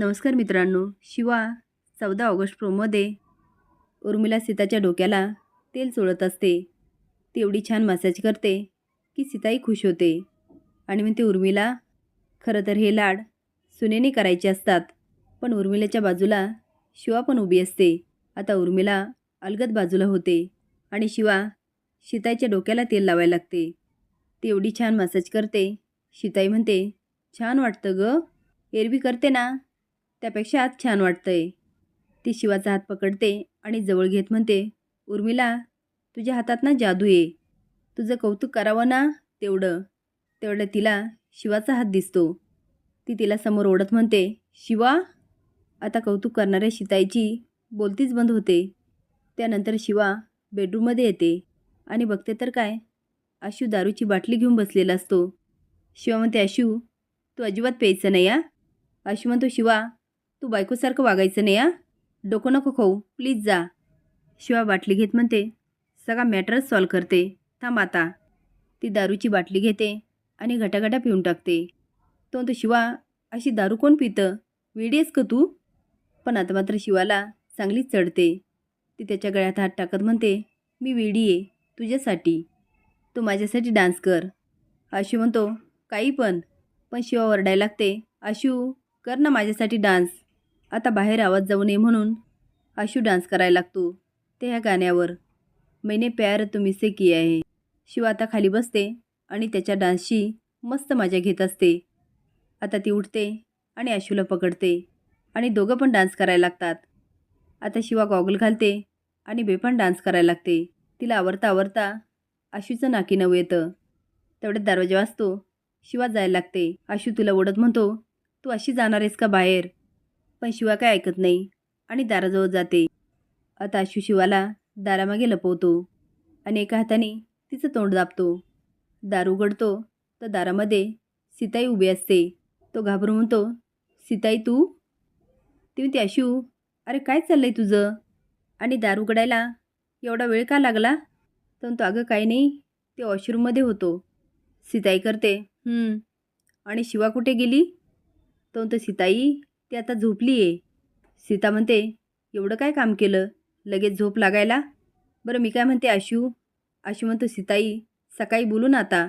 नमस्कार मित्रांनो. शिवा चौदा ऑगस्ट प्रोमध्ये उर्मिला सीताच्या डोक्याला तेल चोळत असते. ती एवढी छान मसाज करते की सीताही खुश होते. आणि म्हणते उर्मिला खरं तर हे लाड सुनेने करायचे असतात. पण उर्मिलाच्या बाजूला शिवा पण उभी असते. आता उर्मिला अलगद बाजूला होते. आणि शिवा सीताईच्या डोक्याला तेल लावायला लागते. ती एवढी छान मसाज करते. सीताई म्हणते छान वाटतं ग. एरवी करते ना. त्यापेक्षा आज छान वाटतंय. ती शिवाचा हात पकडते आणि जवळ घेत म्हणते उर्मिला तुझ्या हातात ना जादू आहे. तुझं कौतुक करावं ना तेवढं. तेवढं तिला शिवाचा हात दिसतो. ती तिला समोर ओढत म्हणते शिवा आता कौतुक करणाऱ्या शिताईची बोलतीच बंद होते. त्यानंतर शिवा बेडरूममध्ये येते आणि बघते तर काय आशू दारूची बाटली घेऊन बसलेला असतो. शिवा म्हणते आशू तू अजिबात प्यायचं नाही या आशू म्हणतो शिवा तू बायकोसारखं वागायचं नाही या डोकं नको खाऊ. प्लीज जा. शिवा बाटली घेत म्हणते. सगळा मॅटरच सॉल्व करते. थांब आता. ती दारूची बाटली घेते आणि घटाघटा पिऊन टाकते. तो म्हणतो शिवा अशी दारू कोण पितं? वेडी आहेस का तू? पण आता मात्र शिवाला चांगलीच चढते. ती त्याच्या गळ्यात हात टाकत म्हणते मी वेडी आहे. तुझ्यासाठी. तू माझ्यासाठी डान्स कर. आशू म्हणतो काही पण. पण शिवा ओरडायला लागते आशू कर ना माझ्यासाठी डान्स. आता बाहेर आवाज जाऊ नये म्हणून आशू डान्स करायला लागतो. ते ह्या गाण्यावर. मैने प्यार तुमीसे किया आहे शिवा आता खाली बसते आणि त्याच्या डान्सची मस्त मजा घेत असते. आता ती उठते आणि आशूला पकडते आणि दोघं पण डान्स करायला लागतात. आता शिवा गॉगल घालते आणि बेपण डान्स करायला लागते. तिला आवरता आवरता आशूचं नाकी नऊ येतं. तेवढ्यात दरवाजा वाजतो. शिवा जायला लागते. आशू तुला ओढत म्हणतो तू अशी जाणार आहेस का बाहेर? पण शिवा काय ऐकत नाही आणि दाराजवळ जाते. आता आशू शिवाला दारामागे लपवतो आणि एका हाताने तिचं तोंड दाबतो. दार उघडतो तर दारामध्ये सीताई उभी असते. तो घाबरून म्हणतो सीताई तू? ती म्हणते अरे काय चाललंय तुझं? आणि दार उघडायला एवढा वेळ का लागला? तर तो अगं काही नाही ते वॉशरूममध्ये होतो. सीताई करते आणि शिवा कुठे गेली? तो म्हणतो सीताई ती आता झोपली आहे सीता म्हणते एवढं काय काम केलं? लगेच झोप लागायला? बरं मी काय म्हणते आशू? आशू म्हणतो सीताई सकाळी बोलू ना आता.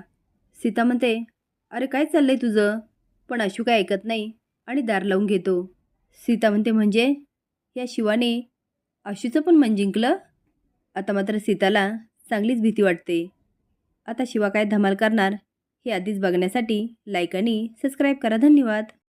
सीता म्हणते अरे काय चाललं आहे तुझं? पण आशू काय ऐकत नाही आणि दार लावून घेतो. सीता म्हणते म्हणजे? या शिवाने आशूचं पण मन जिंकलं? आता मात्र सीताला चांगलीच भीती वाटते. आता शिवा काय धमाल करणार हे आधीच बघण्यासाठी लाईक आणि सबस्क्राईब करा. धन्यवाद.